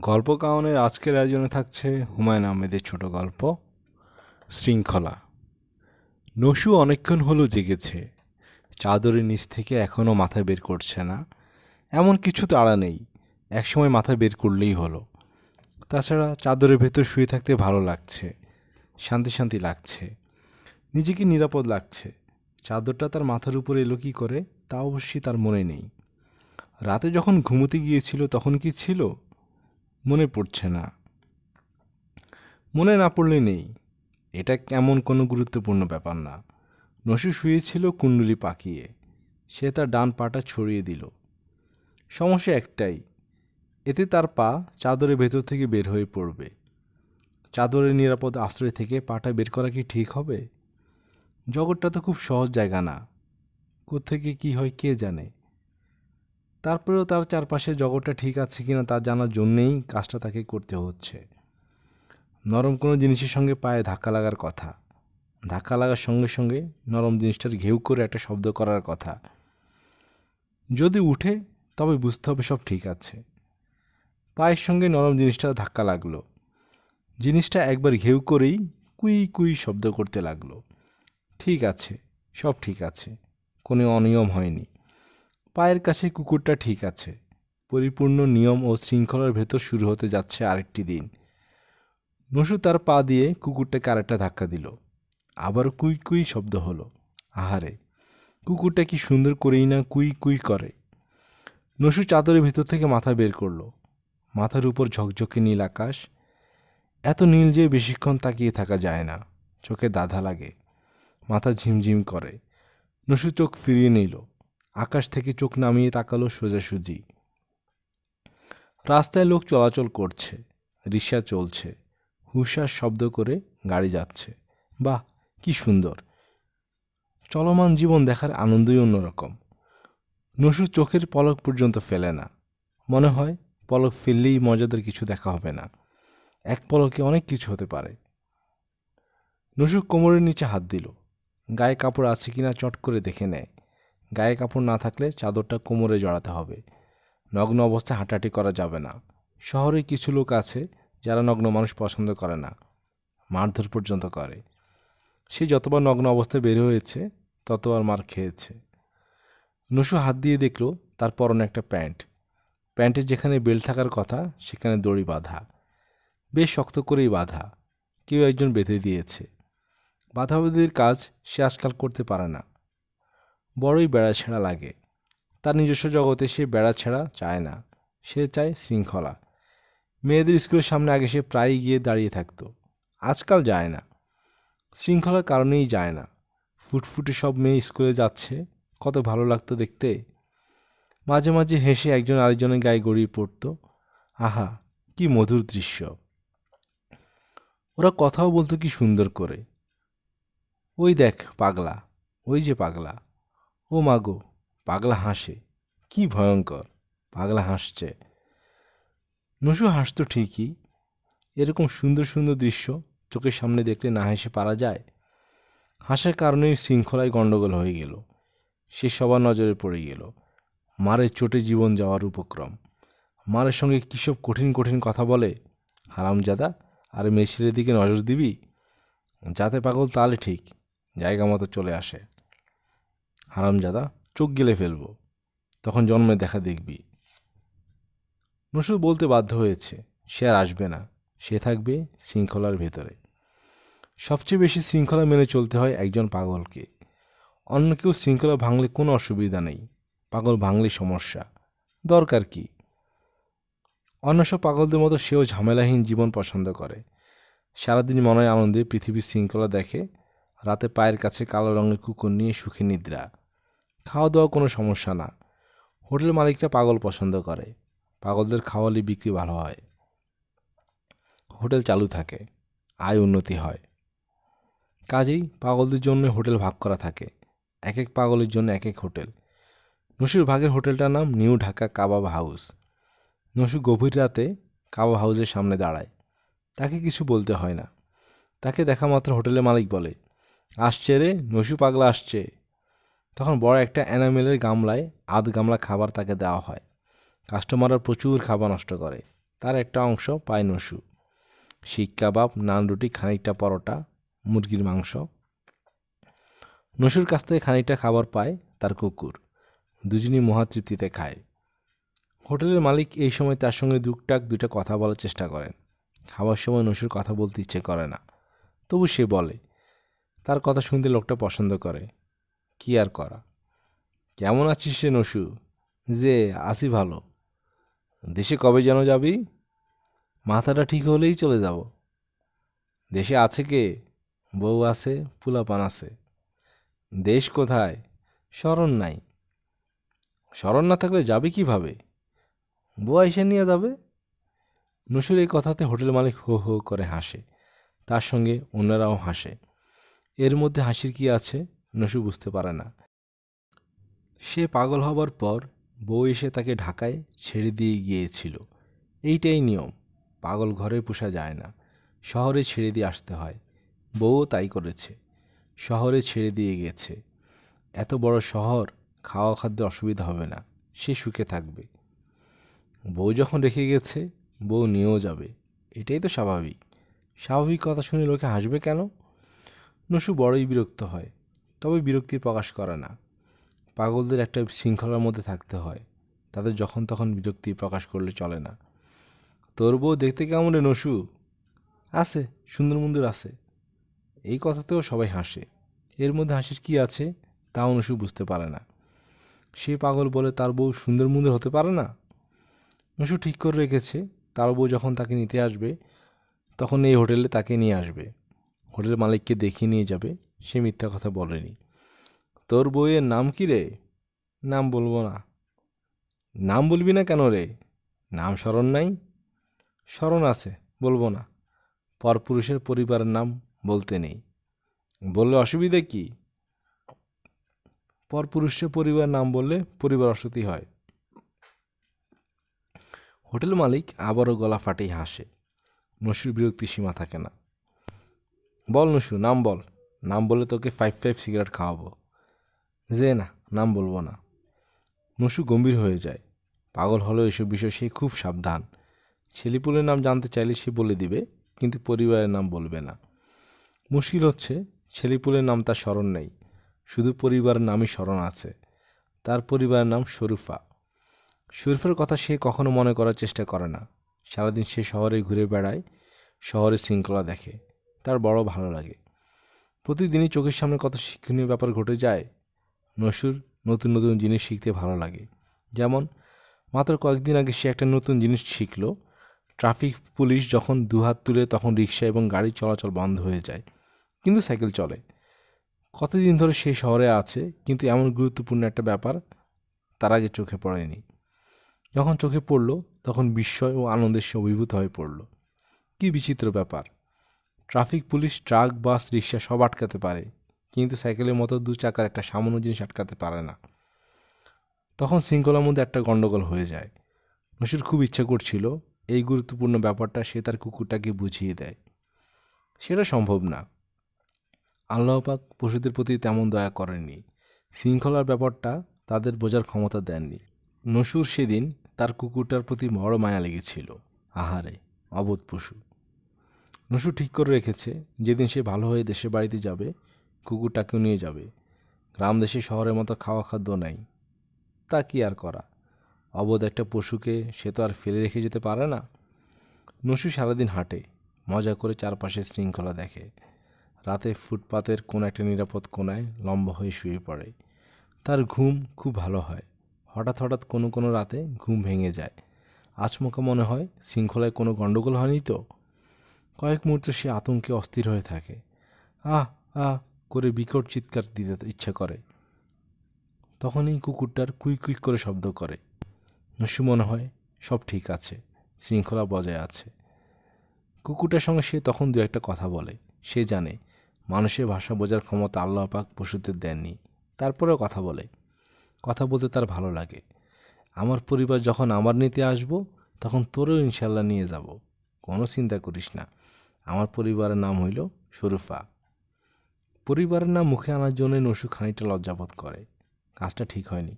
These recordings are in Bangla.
গল্প কাওয়ানের আজকের আয়োজনে থাকছে হুমায়ুন আহমেদের ছোট গল্প, শৃঙ্খলা। নসু অনেকক্ষণ হলো জেগেছে। চাদরের নিচ থেকে এখনও মাথা বের করছে না। এমন কিছু তাড়া নেই। একসময় মাথা বের করলেই হলো। তাছাড়া চাদরের ভেতর শুয়ে থাকতে ভালো লাগছে। শান্তি শান্তি লাগছে। নিজেকে নিরাপদ লাগছে। চাদরটা তার মাথার উপর এলো কী করে, তা অবশ্যই তার মনে নেই। রাতে যখন ঘুমোতে গিয়েছিল তখন কি ছিল? মনে পড়ছে না। মনে না পড়লে নেই। এটা কেমন কোনো গুরুত্বপূর্ণ ব্যাপার না। নসু শুয়েছিল কুণ্ডলি পাকিয়ে। সে তার ডান পাটা ছড়িয়ে দিল। সমস্যা একটাই, এতে তার পা চাদরের ভেতর থেকে বের হয়ে পড়বে। চাদরের নিরাপদ আশ্রয় থেকে পাটা বের করা কি ঠিক হবে? জগৎটা তো খুব সহজ জায়গা না। কোত্থেকে কি হয় কে জানে? তারপরেও তার চারপাশে জগৎটা ঠিক আছে কি না তা জানার জন্যেই কাজটা তাকে করতে হচ্ছে। নরম কোনো জিনিসের সঙ্গে পায়ে ধাক্কা লাগার কথা। ধাক্কা লাগার সঙ্গে সঙ্গে নরম জিনিসটার ঘেউ করে একটা শব্দ করার কথা। যদি উঠে, তবে বুঝতে হবে সব ঠিক আছে। পায়ের সঙ্গে নরম জিনিসটা ধাক্কা লাগল। জিনিসটা একবার ঘেউ করেই কুই কুই শব্দ করতে লাগল। ঠিক আছে, সব ঠিক আছে, কোনো অনিয়ম হয়নি। পায়ের কাছে কুকুরটা ঠিক আছে। পরিপূর্ণ নিয়ম ও শৃঙ্খলার ভেতর শুরু হতে যাচ্ছে আরেকটি দিন। নসু তার পা দিয়ে কুকুরটাকে আরেকটা ধাক্কা দিল। আবার কুই কুই শব্দ হলো। আহারে, কুকুরটা কি সুন্দর করেই না কুই কুই করে? নসু চাদরের ভিতর থেকে মাথা বের করল। মাথার উপর ঝকঝকে নীল আকাশ। এত নীল যে বেশিক্ষণ তাকিয়ে থাকা যায় না। চোখে দাধা লাগে। মাথা ঝিমঝিম করে। নসু চোখ ফিরিয়ে নিল। আকাশ থেকে চোখ নামিয়ে তাকালো সোজাসুজি রাস্তায় লোক চলাচল করছে, রিক্সা চলছে হুশার শব্দ করে গাড়ি যাচ্ছে। বাহ, কি সুন্দর। চলমান জীবন দেখার আনন্দই অন্যরকম। নসু চোখের পলক পর্যন্ত ফেলে না। মনে হয় পলক ফেললেই মজাদার কিছু দেখা হবে না। এক পলকে অনেক কিছু হতে পারে। নসু কোমরের নিচে হাত দিল। গায়ে কাপড় আছে কিনা চট করে দেখে নেয়। গায়ে কাপড় না থাকলে চাদরটা কোমরে জড়াতে হবে। নগ্ন অবস্থায় হাঁটাহাঁটি করা যাবে না। শহরে কিছু লোক আছে যারা নগ্ন মানুষ পছন্দ করে না। মারধর পর্যন্ত করে। সে যতবার নগ্ন অবস্থায় বের হয়েছে, ততবার মার খেয়েছে। নসু হাত দিয়ে দেখল তার পরনে একটা প্যান্ট। প্যান্টের যেখানে বেল্ট থাকার কথা, সেখানে দড়ি বাঁধা। বেশ শক্ত করেই বাঁধা। কেউ একজন বেঁধে দিয়েছে। বাধাবাধির কাজ সে আজকাল করতে পারে না। বড়ই বেড়া ছেঁড়া লাগে। তার নিজস্ব জগতে সে বেড়া ছেঁড়া চায় না। সে চায় শৃঙ্খলা। মেয়েদের স্কুলের সামনে আগে সে প্রায়ই গিয়ে দাঁড়িয়ে থাকতো। আজকাল যায় না। শৃঙ্খলার কারণেই যায় না। ফুটফুটে সব মেয়ে স্কুলে যাচ্ছে। কত ভালো লাগতো দেখতে। মাঝে মাঝে হেসে একজন আরেকজনের গায়ে গড়িয়ে পড়তো। আহা, কি মধুর দৃশ্য। ওরা কথাও বলতো কি সুন্দর করে। ওই দেখ, পাগলা। ওই যে পাগলা। ও মাগো পাগলা হাসে। কি ভয়ঙ্কর, পাগলা হাসছে। নসু হাসতো ঠিকই, এরকম সুন্দর সুন্দর দৃশ্য চোখের সামনে দেখলে না হেসে পারা যায়। হাসার কারণেই শৃঙ্খলায় গণ্ডগোল হয়ে গেল, সে সবার নজরে পড়ে গেল। মারের চোটে জীবন যাওয়ার উপক্রম। মারের সঙ্গে কিসব কঠিন কঠিন কথা বলে? হারামজাদা, আর মেশিনের দিকে নজর দিবি? যাতে পাগল তাহলে ঠিক, জায়গা মতো চলে আসে। হারামজাদা, চোখ গেলে ফেলব। তখন জন্মে দেখা দেখবি। নসুর বলতে বাধ্য হয়েছে, সে আর আসবে না। সে থাকবে শৃঙ্খলার ভেতরে। সবচেয়ে বেশি শৃঙ্খলা মেনে চলতে হয় একজন পাগলকে। অন্য কেউ শৃঙ্খলা ভাঙলে কোনো অসুবিধা নেই। পাগল ভাঙলে সমস্যা। দরকার কি? অন্য সব পাগলদের মতো সেও ঝামেলাহীন জীবন পছন্দ করে। সারাদিন মনে আনন্দে পৃথিবীর শৃঙ্খলা দেখে, রাতে পায়ের কাছে কালো রঙের কুকুর নিয়ে সুখী নিদ্রা। খাওয়া দাওয়া কোনো সমস্যা না। হোটেল মালিকরা পাগল পছন্দ করে। পাগলদের খাওয়ালে বিক্রি ভালো হয়। হোটেল চালু থাকে। আয় উন্নতি হয়। কাজেই পাগলদের জন্য হোটেল ভাগ করা থাকে। এক এক পাগলের জন্য এক এক হোটেল। নসুর ভাগের হোটেলটার নাম new Dhaka kebab house. Nasu গভীর রাতে কাবাব হাউসের সামনে দাঁড়ায়। তাকে কিছু বলতে হয় না। তাকে দেখা মাত্র হোটেলের মালিক বলে। আসছে রে নসু পাগলা আসছে। তখন বড় একটা অ্যানামেলের গামলায় আধ গামলা খাবার তাকে দেওয়া হয়। কাস্টমাররা প্রচুর খাবার নষ্ট করে। তার একটা অংশ পায় নসু। শিক কাবাব, নান রুটি, খানিকটা পরোটা, মুরগির মাংস। নসুর কাছ থেকে খানিকটা খাবার পায় তার কুকুর। দুজনই মহাতৃপ্তিতে খায়। হোটেলের মালিক এই সময় তার সঙ্গে টুকটাক দুটা কথা বলার চেষ্টা করেন। খাবার সময় নসুর কথা বলতে ইচ্ছে করে না। তবু সে বলে, তার কথা শুনতে লোকটা পছন্দ করে। কি আর করা? কেমন আছিস সে নসু? যে আসি ভালো। দেশে কবে যেন যাবি? মাথাটা ঠিক হলেই চলে যাব। দেশে আছে কে? বউ আছে, পুলাপান আছে। দেশ কোথায়? স্মরণ নাই। স্মরণ না থাকলে যাবে কীভাবে? বউ এসে নিয়ে যাবে? নসুর এই কথাতে হোটেল মালিক হো হো করে হাসে। তার সঙ্গে অন্যরাও হাসে। এর মধ্যে হাসির কি আছে? নসু বুঝতে পারে না। সে পাগল হবার পর বউ এসে তাকে ঢাকায় ছেড়ে দিয়ে গিয়েছিল। এইটাই নিয়ম, পাগল ঘরে পোষা যায় না, শহরে ছেড়ে দিয়ে আসতে হয়। বউও তাই করেছে, শহরে ছেড়ে দিয়ে গেছে। এত বড় শহর, খাওয়া খাদ্যে অসুবিধা হবে না, সে সুখে থাকবে। বউ যখন রেখে গেছে, বউ নিয়েও যাবে, এটাই তো স্বাভাবিক। স্বাভাবিক কথা শুনে লোকে হাসবে কেন? নসু বড়ই বিরক্ত হয়। তবে বিরক্তির প্রকাশ করে না। পাগলদের একটা শৃঙ্খলার মধ্যে থাকতে হয়। তাদের যখন তখন বিরক্তি প্রকাশ করলে চলে না। তোর বউ দেখতে কেমন রে নসু? আছে, সুন্দর মন্দির আছে। এই কথাতেও সবাই হাসে। এর মধ্যে হাসির কি আছে তাও নসু বুঝতে পারে না। সে পাগল বলে তার বউ সুন্দর মন্দির হতে পারে না? নসু ঠিক করে রেখেছে, তার বউ যখন তাকে নিতে আসবে, তখন এই হোটেলে তাকে নিয়ে আসবে। হোটেল মালিককে দেখিয়ে নিয়ে যাবে। সে মিথ্যা কথা বলেনি। তোর বউয়ের নাম কি রে? নাম বলব না। নাম বলবি না কেন রে? নাম স্মরণ নাই? স্মরণ আছে, বলব না। পরপুরুষের পরিবারের নাম বলতে নেই। বললে অসুবিধে কি? পরপুরুষের পরিবার নাম বললে পরিবার অসতি হয়। হোটেল মালিক আবারও গলা ফাটেই হাসে। নসুর বিরক্তি সীমা থাকে না। বল নসু নাম বল। নাম বলে তোকে ফাইভ ফাইভ সিগারেট খাওয়াবো। যে না, নাম বলব না। নসু গম্ভীর হয়ে যায়। পাগল হলেও এসব বিষয় সে খুব সাবধান। ছেলেপুলের নাম জানতে চাইলে সে বলে দিবে, কিন্তু পরিবারের নাম বলবে না। মুশকিল হচ্ছে, ছেলেপুলের নাম তার স্মরণ নেই। শুধু পরিবারের নামই স্মরণ আছে। তার পরিবারের নাম শরুফা। শরীফের কথা সে কখনো মনে করার চেষ্টা করে না। সারাদিন সে শহরে ঘুরে বেড়ায়, শহরের শৃঙ্খলা দেখে। তার বড় ভালো লাগে। প্রতিদিনই চোখের সামনে কত শিক্ষণীয় ব্যাপার ঘটে যায়, নসুর নতুন নতুন জিনিস শিখতে ভালো লাগে। যেমন, মাত্র কয়েকদিন আগে সে একটা নতুন জিনিস শিখল। ট্রাফিক পুলিশ যখন দুহাত তুলে তখন রিক্সা এবং গাড়ি চলাচল বন্ধ হয়ে যায়, কিন্তু সাইকেল চলে। কতদিন ধরে সে শহরে আছে, কিন্তু এমন গুরুত্বপূর্ণ একটা ব্যাপার তার আগে চোখে পড়েনি। যখন চোখে পড়ল, তখন বিস্ময় ও আনন্দের সে অভিভূত হয়ে পড়ল। কী বিচিত্র ব্যাপার। Traffic, police, truck, bus, rickshaw সব আটকাতে পারে। কিন্তু সাইকেলের মতো দু চাকার একটা সামান্য জিনিস আটকাতে পারে না। তখন শৃঙ্খলার মধ্যে একটা গণ্ডগোল হয়ে যায়। নসির খুব ইচ্ছা করছিল, এই গুরুত্বপূর্ণ ব্যাপারটা সে তার কুকুরটাকে বুঝিয়ে দেয়। সেটা সম্ভব না। আল্লাহপাক পশুদের প্রতি তেমন দয়া করেননি। শৃঙ্খলার ব্যাপারটা তাদের বোঝার ক্ষমতা দেননি। নসুর সেদিন তার কুকুরটার প্রতি বড় মায়া লেগেছিল। আহারে, অবোধ পশু। নসু ঠিক করে রেখেছে, যেদিন সে ভালো হয়ে দেশের বাড়িতে যাবে, কুকুরটাকেও নিয়ে যাবে। গ্রাম দেশে শহরের মতো খাওয়া খাদ্য নাই, তা কি আর করা? অবোধ একটা পশুকে সে তো আর ফেলে রেখে যেতে পারে না। নসু সারাদিন হাঁটে, মজা করে চারপাশে শৃঙ্খলা দেখে। রাতে ফুটপাতের কোন একটা নিরাপদ কোনায় লম্বা হয়ে শুয়ে পড়ে। তার ঘুম খুব ভালো হয়। হঠাৎ হঠাৎ কোনো কোনো রাতে ঘুম ভেঙে যায়। আচমকা মনে হয় শৃঙ্খলায় কোনো গণ্ডগোল হয়নি তো? কয়েক মুহূর্ত সে আতঙ্কে অস্থির হয়ে থাকে। আহ আহ, করে বিকট চিৎকার দিতে ইচ্ছা করে। তখনই কুকুরটার কুইক কুইক করে শব্দ করে। নসু মনে হয়, সব ঠিক আছে, শৃঙ্খলা বজায় আছে। কুকুরটার সঙ্গে সে তখন দু একটা কথা বলে। সে জানে, মানুষের ভাষা বোঝার ক্ষমতা আল্লাহ পাক পশুদের দেননি। তারপরেও কথা বলে। কথা বলতে তার ভালো লাগে। আমার পরিবার যখন আমার নিতে আসব, তখন তোরও ইনশাল্লাহ নিয়ে যাব। কোনো চিন্তা করিস না। আমার পরিবারের নাম হইল শরুফা। পরিবারের নাম মুখে আনার জন্য নসু খানিকটা লজ্জাবোধ করে। কাজটা ঠিক হয়নি।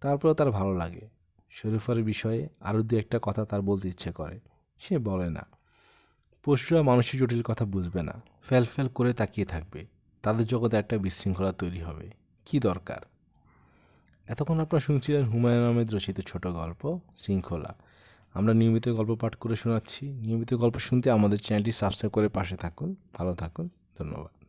তারপরেও তার ভালো লাগে। শরীফার বিষয়ে আরও দু একটা কথা তার বলতে ইচ্ছে করে। সে বলে না। পশুরা মানুষের জটিল কথা বুঝবে না। ফ্যাল ফ্যাল করে তাকিয়ে থাকবে। তাদের জগতে একটা বিশৃঙ্খলা তৈরি হবে। কি দরকার? এতক্ষণ আপনারা শুনছিলেন হুমায়ুন আহমেদ রচিত ছোট গল্প, শৃঙ্খলা। আমরা নিয়মিত গল্প পাঠ করে শোনাচ্ছি। নিয়মিত গল্প শুনতে আমাদের চ্যানেলটি সাবস্ক্রাইব করে পাশে থাকুন। ভালো থাকুন। ধন্যবাদ।